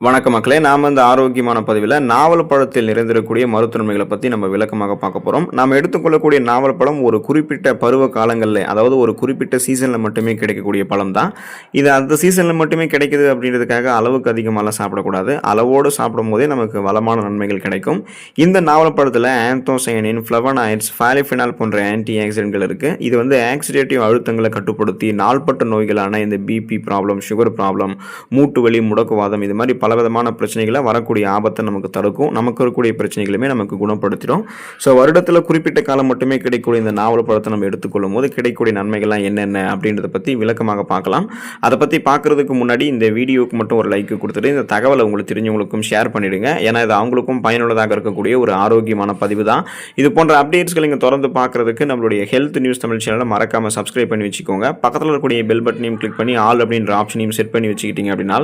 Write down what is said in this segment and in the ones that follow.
வணக்க மக்களே நாம் இந்த ஆரோக்கியமான பதிவில் நாவல் பழத்தில் நிறைந்திருக்கக்கூடிய மருத்துவமைகளை பற்றி நம்ம விளக்கமாக பார்க்க போகிறோம் நாம் எடுத்துக்கொள்ளக்கூடிய நாவல் பழம் ஒரு குறிப்பிட்ட பருவ காலங்களில் அதாவது ஒரு குறிப்பிட்ட சீசனில் மட்டுமே கிடைக்கக்கூடிய பழம் தான். இது அந்த சீசனில் மட்டுமே கிடைக்குது அப்படின்றதுக்காக அளவுக்கு அதிகமாகலாம் சாப்பிடக்கூடாது. அளவோடு சாப்பிடும் போதே நமக்கு வளமான நன்மைகள் கிடைக்கும். இந்த நாவல் பழத்தில் ஆந்தோசைனின் ஃப்ளவனாய்ட்ஸ் ஃபாலிஃபினால் போன்ற ஆன்டி ஆக்சிடென்ட்கள் இருக்குது இது வந்து ஆக்சிடேட்டிவ் அழுத்தங்களை கட்டுப்படுத்தி நாள்பட்ட நோய்களான இந்த பிபி ப்ராப்ளம் சுகர் ப்ராப்ளம் மூட்டு வலி முடக்குவாதம் இது மாதிரி பலவிதமான பிரச்சனைகளை வரக்கூடிய ஆபத்தை நமக்கு தடுக்கும். நமக்கு இருக்கக்கூடிய பிரச்சனைகளுமே நமக்கு குணப்படுத்திடும். ஸோ வருடத்தில் குறிப்பிட்ட காலம் மட்டுமே கிடைக்கக்கூடிய இந்த நாவல் படத்தை நம்ம எடுத்துக்கொள்ளும் போது கிடைக்கக்கூடிய நன்மைகள்லாம் என்னென்ன அப்படின்றத பற்றி விளக்கமாக பார்க்கலாம். அதை பற்றி பார்க்குறதுக்கு முன்னாடி இந்த வீடியோவுக்கு மட்டும் ஒரு லைக் கொடுத்துட்டு இந்த தகவலை உங்களுக்கு தெரிஞ்சவங்களுக்கும் ஷேர் பண்ணிவிடுங்க ஏன்னா இது அவங்களுக்கும் பயனுள்ளதாக இருக்கக்கூடிய ஒரு ஆரோக்கியமான பதிவு தான். இது போன்ற அப்டேட்ஸ்களை நீங்கள் தொடர்ந்து பார்க்குறதுக்கு நம்மளுடைய ஹெல்த் நியூஸ் தமிழ் சேனலை மறக்காமல் சப்ஸ்கிரைப் பண்ணி வச்சுக்கோங்க. பக்கத்தில் இருக்கக்கூடிய பெல் பட்டனையும் கிளிக் பண்ணி ஆல் அப்படின்ற ஆப்ஷனையும் செட் பண்ணி வச்சுக்கிட்டீங்க அப்படின்னா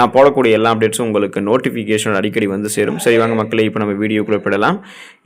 நான் போடக்கூடிய எல்லா அப்டேட்ஸும் உங்களுக்கு நோட்டிஃபிகேஷன் அடிக்கடி வந்து சேரும். சரி வாங்க மக்களே இப்போ நம்ம வீடியோக்குள்ளே போயிடலாம்.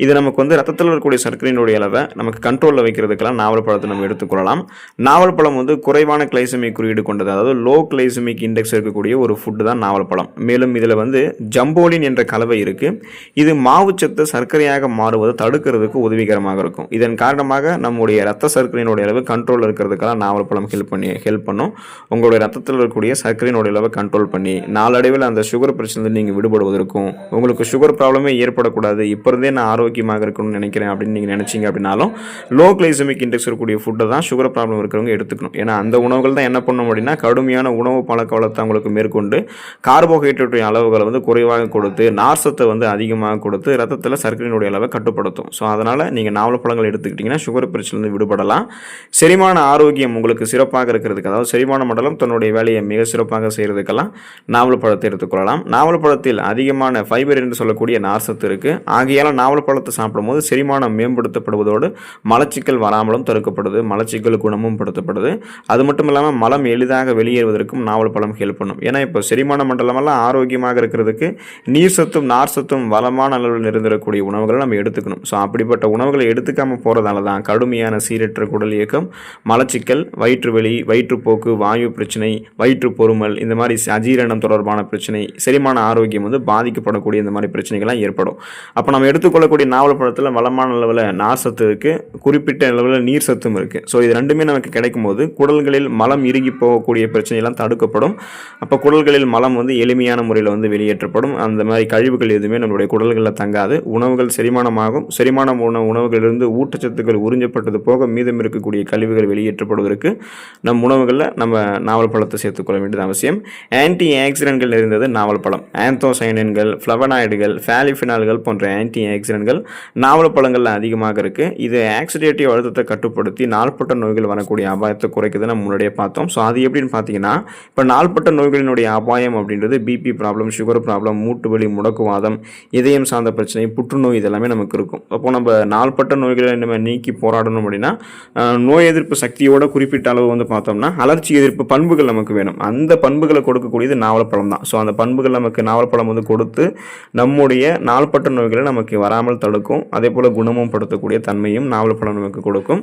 இது நமக்கு வந்து ரத்தத்தில் இருக்கக்கூடிய சர்க்கரையினுடைய அளவை நமக்கு கண்ட்ரோலில் வைக்கிறதுக்கெல்லாம் நாவல் பழத்தை நம்ம எடுத்துக்கொள்ளலாம் நாவல் பழம் வந்து குறைவான கிளைசமிக் குறியீடு கொண்டது. அதாவது லோ கிளைசமிக் இண்டெக்ஸ் இருக்கக்கூடிய ஒரு ஃபுட்டு தான் நாவல் பழம். மேலும் இதில் வந்து ஜம்போலின் என்ற கலவை இருக்குது இது மாவுச்சத்து சர்க்கரையாக மாறுவதை தடுக்கிறதுக்கு உதவிகரமாக இருக்கும். இதன் காரணமாக நம்முடைய ரத்த சர்க்கரையினுடைய அளவு கண்ட்ரோலில் இருக்கிறதுக்கெல்லாம் நாவல் பழம் ஹெல்ப் பண்ணி ஹெல்ப் பண்ணும். உங்களுடைய ரத்தத்தில் இருக்கக்கூடிய சர்க்கரையினுடைய அளவை கண்ட்ரோல் பண்ணி நாளடைவில் அந்த சுகர் பிரச்சனையில் நீங்கள் விடுபடுவதற்கும் உங்களுக்கு சுகர் ப்ராப்ளமே ஏற்படக்கூடாது. இப்போ இருந்தே நான் ஆரோக்கியமாக இருக்கணும்னு நினைக்கிறேன் அப்படின்னு நீங்கள் நினச்சிங்க அப்படின்னாலும் லோ கிளைசமிக் இண்டெக்ஸ் இருக்கக்கூடிய ஃபுட்டை தான் சுகர் ப்ராப்ளம் இருக்கிறவங்க எடுத்துக்கணும். ஏன்னா அந்த உணவுகள் தான் என்ன பண்ணும் அப்படின்னா கடுமையான உணவு பழக்க வளத்தை அவங்களுக்கு மேற்கொண்டு கார்போஹைட்ரேட்டுடைய அளவுகளை வந்து குறைவாக கொடுத்து நார்சத்தை வந்து அதிகமாக கொடுத்து ரத்தத்தில் சர்க்கரையினுடைய அளவை கட்டுப்படுத்தும். ஸோ அதனால் நீங்கள் நாவல் பழங்கள் எடுத்துக்கிட்டிங்கன்னா சுகர் பிரச்சனையிலிருந்து விடுபடலாம். செரிமான ஆரோக்கியம் உங்களுக்கு சிறப்பாக இருக்கிறதுக்கு அதாவது செரிமான மண்டலம் தன்னுடைய வேலையை மிக சிறப்பாக செய்கிறதுக்கெல்லாம் நாவல் பழத்தை எடுத்துக்கொள்ளலாம். நாவல் பழத்தில் அதிகமான ஃபைபர் என்று சொல்லக்கூடிய நார்சத்து இருக்குது ஆகையால் நாவல் பழத்தை சாப்பிடும்போது செரிமானம் மேம்படுத்தப்படுவதோடு மலச்சிக்கல் வராமலும் தடுக்கப்படுது. மலச்சிக்கல் குணமும் படுத்தப்படுது. அது மட்டும் இல்லாமல் மலம் எளிதாக வெளியேறுவதற்கும் நாவல் பழம் ஹெல்ப் பண்ணும். ஏன்னா இப்போ செரிமான மண்டலமெல்லாம் ஆரோக்கியமாக இருக்கிறதுக்கு நீர் சத்தும் நார் சத்தும் வளமான அளவில் நிறைந்திருக்கக்கூடிய உணவுகளை நம்ம எடுத்துக்கணும். ஸோ அப்படிப்பட்ட உணவுகளை எடுத்துக்காமல் போகிறதால தான் கடுமையான சீரற்ற குடல் இயக்கம் மலச்சிக்கல் வயிற்றுவலி வயிற்றுப்போக்கு வாயு பிரச்சனை வயிற்று பொறுமல் இந்த மாதிரி அஜீரணம் தொடர்பான பிரச்சனை செரிமான ஆரோக்கியம் வந்து பாதிக்கப்படக்கூடிய இந்த மாதிரி பிரச்சனைகள்லாம் ஏற்படும். அப்போ நம்ம எடுத்துக்கொள்ளக்கூடிய நாவல் பழத்தில் வளமான அளவில் நார் சத்து இருக்குது குறிப்பிட்ட அளவில் நீர் சத்தும் இருக்குது ஸோ இது ரெண்டுமே நமக்கு கிடைக்கும் போது குடல்களில் மலம் இறுகி போகக்கூடிய பிரச்சனைகள்லாம் தடுக்கப்படும். அப்போ குடல்களில் மலம் வந்து எளிமையான முறையில் வந்து வெளியேற்றப்படும். அந்த மாதிரி கழிவுகள் எதுவுமே நம்மளுடைய குடல்களில் தங்காது. உணவுகள் செரிமானமாகும். செரிமானம் உணவு உணவுகளிலிருந்து ஊட்டச்சத்துக்கள் உறிஞ்சப்பட்டது போக மீதம் இருக்கக்கூடிய கழிவுகள் வெளியேற்றப்படுவதற்கு நம் உணவுகளில் நம்ம நாவல் பழத்தை சேர்த்துக்கொள்ள வேண்டியது அவசியம். ஆன்டி ஆக்சிடென்ட்கள் நிறைந்தது நாவல் பழம் ஆந்தோசைனின்கள் ஃப்ளவனாய்டுகள் ஃபேலிஃபினால்கள் போன்ற ஆன்டி ஆக்சிடென்ட்கள் நாவல் பழங்களில் அதிகமாக இருக்குது இது ஆக்சிடேட்டிவ் அழுத்தத்தை கட்டுப்படுத்தி நாள்பட்ட நோய்கள் வரக்கூடிய அபாயத்தை குறைக்குதுன்னு முன்னாடியே பார்த்தோம். ஸோ அது எப்படின்னு பார்த்தீங்கன்னா இப்போ நாள்பட்ட நோய்களினுடைய அபாயம் அப்படின்றது பிபி ப்ராப்ளம் சுகர் ப்ராப்ளம் மூட்டு வலி முடக்குவாதம் இதயம் சார்ந்த பிரச்சனை புற்றுநோய் இதெல்லாமே நமக்கு இருக்கும். அப்போ நம்ம நாள்பட்ட நோய்களை நம்ம நீக்கி போராடணும் அப்படின்னா நோய் எதிர்ப்பு சக்தியோட குறிப்பிட்ட அளவு வந்து பார்த்தோம்னா அலர்ச்சி எதிர்ப்பு பண்புகள் நமக்கு வேணும். அந்த பண்புகளை கொடுக்கக்கூடியது நாவலப்பழம் தான் ஸோ அந்த பண்புகள் நமக்கு நாவல் பழம் வந்து கொடுத்து நம்முடைய நாள்பட்ட நோய்களை நமக்கு வராமல் தடுக்கும். அதே போல் குணமும் படுத்தக்கூடிய தன்மையும் நாவல் பழம் நமக்கு கொடுக்கும்.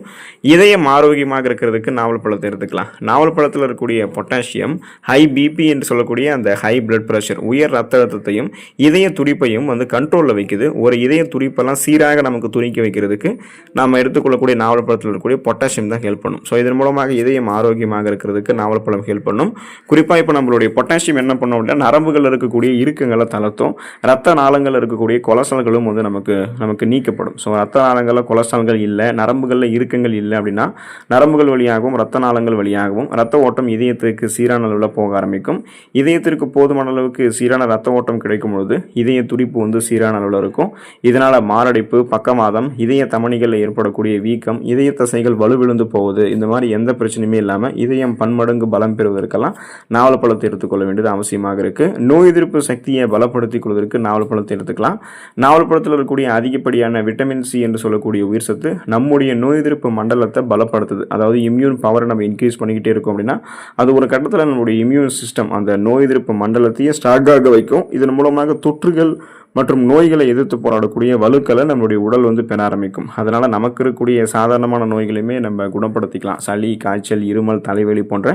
இதயம் ஆரோக்கியமாக இருக்கிறதுக்கு நாவல் பழத்தை எடுத்துக்கலாம். நாவல் பழத்தில் இருக்கக்கூடிய பொட்டாசியம் ஹை பிபி என்று சொல்லக்கூடிய அந்த ஹை பிளட் ப்ரெஷர் உயர் ரத்த அழுத்தத்தையும் இதய துடிப்பையும் வந்து கண்ட்ரோலில் வைக்குது. ஒரு இதய துடிப்பெல்லாம் சீராக நமக்கு துணிக்க வைக்கிறதுக்கு நாம் எடுத்துக்கொள்ளக்கூடிய நாவல் பழத்தில் இருக்கக்கூடிய பொட்டாசியம் தான் ஹெல்ப் பண்ணும். ஸோ இதன் மூலமாக இதயம் ஆரோக்கியமாக இருக்கிறதுக்கு நாவல் பழம் ஹெல்ப் பண்ணும். குறிப்பாக இப்போ நம்மளுடைய பொட்டாசியம் என்ன பண்ணோம் அப்படின்னா நரம்புகள் இருக்கக்கூடிய இறுக்கங்களை தளர்த்தும் ரத்த நாளங்களில் இருக்கக்கூடிய கொலஸ்ட்ரால்களும் வந்து நமக்கு நமக்கு நீக்கப்படும். ஸோ ரத்த நாளங்களில் கொலஸ்ட்ரால்கள் இல்லை நரம்புகளில் இறுக்கங்கள் இல்லை அப்படின்னா நரம்புகள் வழியாகவும் ரத்த நாளங்கள் வழியாகவும் ரத்த ஓட்டம் இதயத்திற்கு சீரான அளவில் போக ஆரம்பிக்கும். இதயத்திற்கு போதுமான அளவுக்கு சீரான ரத்த ஓட்டம் கிடைக்கும் பொழுது இதய துடிப்பு வந்து சீரான அளவில் இருக்கும். இதனால் மாரடைப்பு பக்கவாதம் இதய தமணிகளில் ஏற்படக்கூடிய வீக்கம் இதய தசைகள் வலுவிழுந்து போகுது. இந்த மாதிரி எந்த பிரச்சனையுமே இல்லாமல் இதயம் பன்மடங்கு பலம் பெறுவதற்கெல்லாம் நாவல் பழத்தை எடுத்துக்கொள்ள வேண்டியது அவசியமாக இருக்குது நோய் எதிர்ப்பு சக்தியை பலப்படுத்திக் கொள்வதற்கு நாவல் பழத்தை எடுத்துக்கலாம். நாவல் பழத்தில் இருக்கக்கூடிய அதிகப்படியான விட்டமின் சி என்று சொல்லக்கூடிய உயிர் சத்து நம்முடைய நோய் எதிர்ப்பு மண்டலத்தை பலப்படுத்துது. அதாவது இம்யூன் பவரை நம்ம இன்க்ரீஸ் பண்ணிக்கிட்டே இருக்கோம் அப்படின்னா அது ஒரு கட்டத்தில் நம்மளுடைய இம்யூன் சிஸ்டம் அந்த நோய் எதிர்ப்பு மண்டலத்தையே ஸ்ட்ராங்காக வைக்கும். இதன் மூலமாக தொற்றுகள் மற்றும் நோய்களை எதிர்த்து போராடக்கூடிய வலுக்களை நம்மளுடைய உடல் வந்து பெற ஆரம்பிக்கும். அதனால் நமக்கு இருக்கக்கூடிய சாதாரணமான நோய்களையுமே நம்ம குணப்படுத்திக்கலாம். சளி காய்ச்சல் இருமல் தலைவலி போன்ற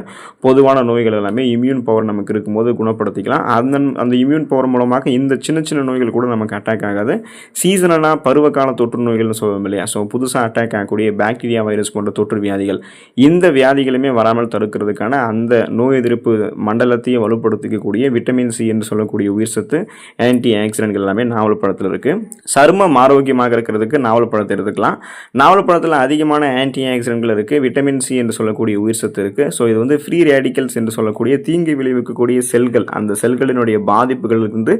பொதுவான நோய்கள் எல்லாமே இம்யூன் பவர் நமக்கு இருக்கும்போது குணப்படுத்திக்கலாம். அந்த அந்த இம்யூன் பவர் மூலமாக இந்த சின்ன சின்ன நோய்கள் கூட நமக்கு அட்டாக் ஆகாது. சீசனலாக பருவகால தொற்று நோய்கள்னு சொல்லுவோம் இல்லையா? ஸோ புதுசாக அட்டாக் ஆகக்கூடிய பாக்டீரியா வைரஸ் போன்ற தொற்று வியாதிகள். இந்த வியாதிகளுமே வராமல் தடுக்கிறதுக்கான அந்த நோய் எதிர்ப்பு மண்டலத்தையும் வலுப்படுத்திக்கக்கூடிய விட்டமின் சி என்று சொல்லக்கூடிய உயிர் சத்து ஆன்டி ஆக்சிடென்ட்கள் எல்லாமே நாவல் பழத்தில் இருக்குது சருமம் ஆரோக்கியமாக இருக்கிறதுக்கு நாவல் பழத்தை எடுத்துக்கலாம். நாவல் பழத்தில் அதிகமான ஆன்டி ஆக்சிடென்ட்கள் இருக்குது விட்டமின் சி என்று சொல்லக்கூடிய உயிர் சத்து இருக்குது ஸோ இது வந்து ஃப்ரீ ரேடிக்கல்ஸ் என்று சொல்லக்கூடிய தீங்கு விளைவிக்கக்கூடிய செல்கள். அந்த செல்களினுடைய பாதிப்புகளிலிருந்து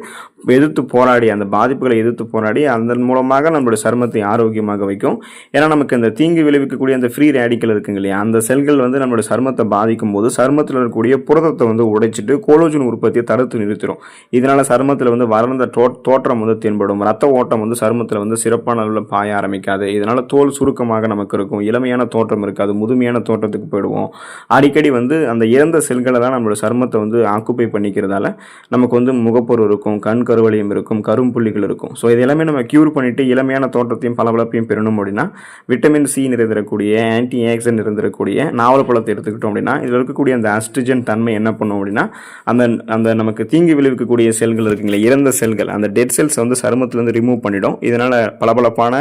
எதிர்த்து போராடி அந்த பாதிப்புகளை எதிர்த்து போராடி அதன் மூலமாக நம்மளுடைய சருமத்தை ஆரோக்கியமாக வைக்கும். ஏன்னா நமக்கு இந்த தீங்கு விளைவிக்கக்கூடிய அந்த ஃப்ரீ ரேடிக்கல் இருக்குங்க இல்லையா? அந்த செல்கள் வந்து நம்மளுடைய சருமத்தை பாதிக்கும் போது சருமத்தில் இருக்கக்கூடிய புரதத்தை வந்து உடைச்சிட்டு கோலோஜன் உற்பத்தியை தடுத்து நிறுத்திடும் இதனால் சருமத்தில் வந்து வளர்ந்த தோ தோற்றம் வந்து தென்படும். ரத்த ஓட்டம் வந்து சருமத்தில் வந்து சிறப்பான அளவில் பாய ஆரம்பிக்காது. இதனால் தோல் சுருக்கமாக நமக்கு இருக்கும். இளமையான தோற்றம் இருக்காது. முதுமையான தோற்றத்துக்கு போயிடுவோம். அடிக்கடி வந்து அந்த இறந்த செல்களை தான் நம்மளோட சருமத்தை வந்து ஆக்குப்பை பண்ணிக்கிறதால நமக்கு வந்து முகப்பொரு இருக்கும் கண் கருவளையம் இருக்கும் கரும்புள்ளிகள் இருக்கும். ஸோ இது எல்லாமே நம்ம க்யூர் பண்ணிவிட்டு இளமையான தோற்றத்தையும் பளபளப்பையும் பெறணும் அப்படின்னா விட்டமின் சி நிறைந்திருக்கக்கூடிய ஆன்டி ஆக்சிடென்ட் இருந்திருக்கக்கூடிய நாவல் பழத்தை எடுத்துக்கிட்டோம் அப்படின்னா இதில் இருக்கக்கூடிய அந்த ஆஸ்ட்ரிஜன் தன்மை என்ன பண்ணும் அப்படின்னா அந்த அந்த நமக்கு தீங்கு விளைவிக்கக்கூடிய செல்கள் இருக்குங்களே இறந்த செல்கள் அந்த டெட் செல்ஸ் வந்து சருமத்திலேருந்து ரிமூவ் பண்ணிடும். இதனால் பளபளப்பான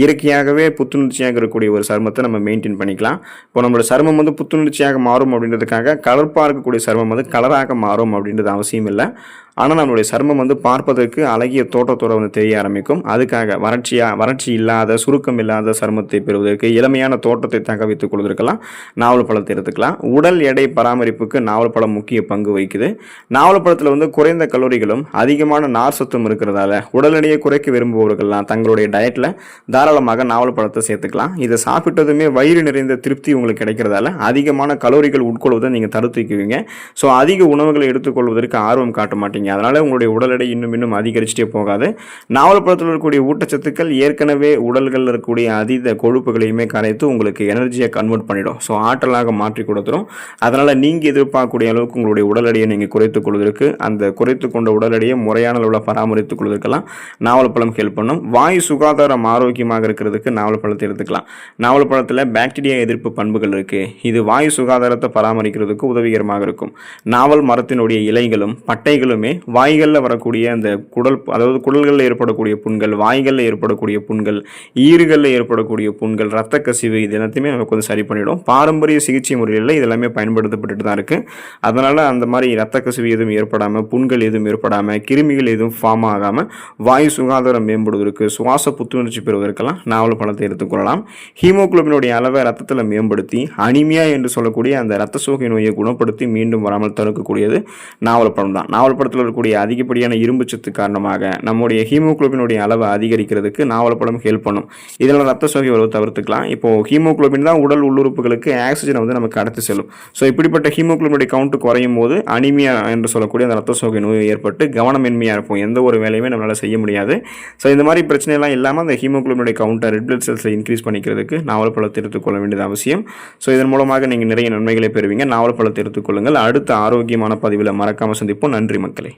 இயற்கையாகவே புத்துணர்ச்சியாக இருக்கக்கூடிய ஒரு சருமத்தை நம்ம மெயின்டைன் பண்ணிக்கலாம். இப்போ நம்மளோட சருமம் வந்து புத்துணர்ச்சியாக மாறும் அப்படின்றதுக்காக கலர்ப்பாக இருக்கக்கூடிய சருமம் வந்து கலராக மாறும் அப்படின்றது அவசியம் இல்லை. ஆனால் நம்மளுடைய சருமம் வந்து பார்ப்பதற்கு அழகிய தோற்றத்தோடு வந்து தெரிய ஆரம்பிக்கும். அதுக்காக வறட்சியாக வறட்சி இல்லாத சுருக்கம் இல்லாத சருமத்தை பெறுவதற்கு இளமையான தோட்டத்தை தக்க வைத்துக் கொள்வதற்கெல்லாம் நாவல் பழத்தை எடுத்துக்கலாம். உடல் எடை பராமரிப்புக்கு நாவல் பழம் முக்கிய பங்கு வகிக்குது. நாவல் பழத்தில் வந்து குறைந்த கலோரிகளும் அதிகமான நார் சத்தும் இருக்கிறதால உடல் எடையை குறைக்க விரும்புபவர்கள்லாம் தங்களுடைய டயட்டில் தாராளமாக நாவல் பழத்தை சேர்த்துக்கலாம். இதை சாப்பிட்டதுமே வயிறு நிறைந்த திருப்தி உங்களுக்கு கிடைக்கிறதால அதிகமான கலோரிகள் உட்கொள்வதை நீங்கள் தடுத்து வைக்குவீங்க. ஸோ அதிக உணவுகளை எடுத்துக்கொள்வதற்கு ஆர்வம் காட்ட மாட்டீங்க. அதனால் உங்களுடைய உடல் எடை இன்னும் இன்னும் அதிகரிச்சுட்டே போகாது. நாவல் பழத்தில் இருக்கக்கூடிய ஊட்டச்சத்துக்கள் ஏற்கனவே உடல்களில் இருக்கக்கூடிய அதீத கொழுப்புகளையுமே கரைத்து உங்களுக்கு எனர்ஜியை கன்வெர்ட் பண்ணிடும். ஸோ ஆற்றலாக மாற்றி கொடுத்துரும். அதனால் நீங்கள் எதிர்பார்க்கக்கூடிய அளவுக்கு உங்களுடைய உடல் எடையை நீங்கள் குறைத்துக் கொள்வதற்கு அந்த குறைத்து கொண்ட உடல் எடையை முறையான அளவில் பராமரித்துக் கொள்வதற்கெல்லாம் நாவல் பழம் ஹெல்ப் பண்ணும். வாயு சுகாதாரம் ஆரோக்கியமாக இருக்கிறதுக்கு நாவல் பழத்தை எடுத்துக்கலாம். நாவல் பழத்தில் பாக்டீரியா எதிர்ப்பு பண்புகள் இருக்குது இது வாயு சுகாதாரத்தை பராமரிக்கிறதுக்கு உதவிகரமாக இருக்கும். நாவல் மரத்தினுடைய இலைகளும் பட்டைகளுமே வாய்களில் வரக்கூடிய அந்த குடல் அதாவது குடல்களில் ஏற்படக்கூடிய புண்கள் வாய்களில் ஏற்படக்கூடிய புண்கள் ஈறுகளில் ஏற்படக்கூடிய புண்கள் ரத்த கசிவு இது எல்லாத்தையுமே நமக்கு வந்து சரி பண்ணிவிடும் பாரம்பரிய சிகிச்சை முறைகளில் இது எல்லாமே பயன்படுத்தப்பட்டு தான் இருக்குது அதனால் அந்த மாதிரி ரத்த கசிவு எதுவும் ஏற்படாமல் புண்கள் எதுவும் ஏற்படாமல் கிருமிகள் எதுவும் ஃபார்ம் ஆகாமல் வாயு சுகாதாரம் மேம்படுவதற்கு சுவாச புத்துணர்ச்சி பெறுவதற்கெல்லாம் நாவல் பழத்தை எடுத்துக்கொள்ளலாம் ஹீமோகுளோபினுடைய அளவை ரத்தத்தில் மேம்படுத்தி அனிமியா என்று சொல்லக்கூடிய அந்த ரத்த சோகை நோயை குணப்படுத்தி மீண்டும் வராமல் தடுக்கக்கூடியது நாவல் பழம் தான். நாவல் பழத்தில் இருக்கக்கூடிய அதிகப்படியான இரும்பு சத்து காரணமாக நம்முடைய ஹீமோகுளோபினுடைய அளவை அதிகரிக்கிறதுக்கு நாவலப்பழம் ஹெல்ப் பண்ணும். இதனால் ரத்த சோகை வரவு தவிர்த்துக்கலாம். இப்போ ஹீமோகுளோபின் தான் உடல் உள்ளுறுப்புகளுக்கு ஆக்சிஜனை வந்து நமக்கு அடுத்து செல்லும். ஸோ இப்படிப்பட்ட ஹீமோகுளோபினுடைய கவுண்ட் குறையும் போது அனிமியா என்று சொல்லக்கூடிய அந்த ரத்த சோகை நோய் ஏற்பட்டு கவனமின்மையாக இருப்போம் எந்த ஒரு வேலையுமே நம்மளால் செய்ய முடியாது. ஸோ இந்த மாதிரி பிரச்சனைலாம் இல்லாமல் அந்த ஹீமோகுளோபினுடைய கவுண்டர் ரெட் பிளட் செல்ஸை இன்க்ரீஸ் பண்ணிக்கிறதுக்கு நாவலப்பழத்தை எடுத்துக்கொள்ள வேண்டியது அவசியம். ஸோ இதன் மூலமாக நீங்கள் நிறைய நன்மைகளை பெறுவீங்க. நாவல் பழத்தை எடுத்துக்கொள்ளுங்கள் அடுத்த ஆரோக்கியமான பதிவில் மறக்காமல் சந்திப்போம். நன்றி மக்களே.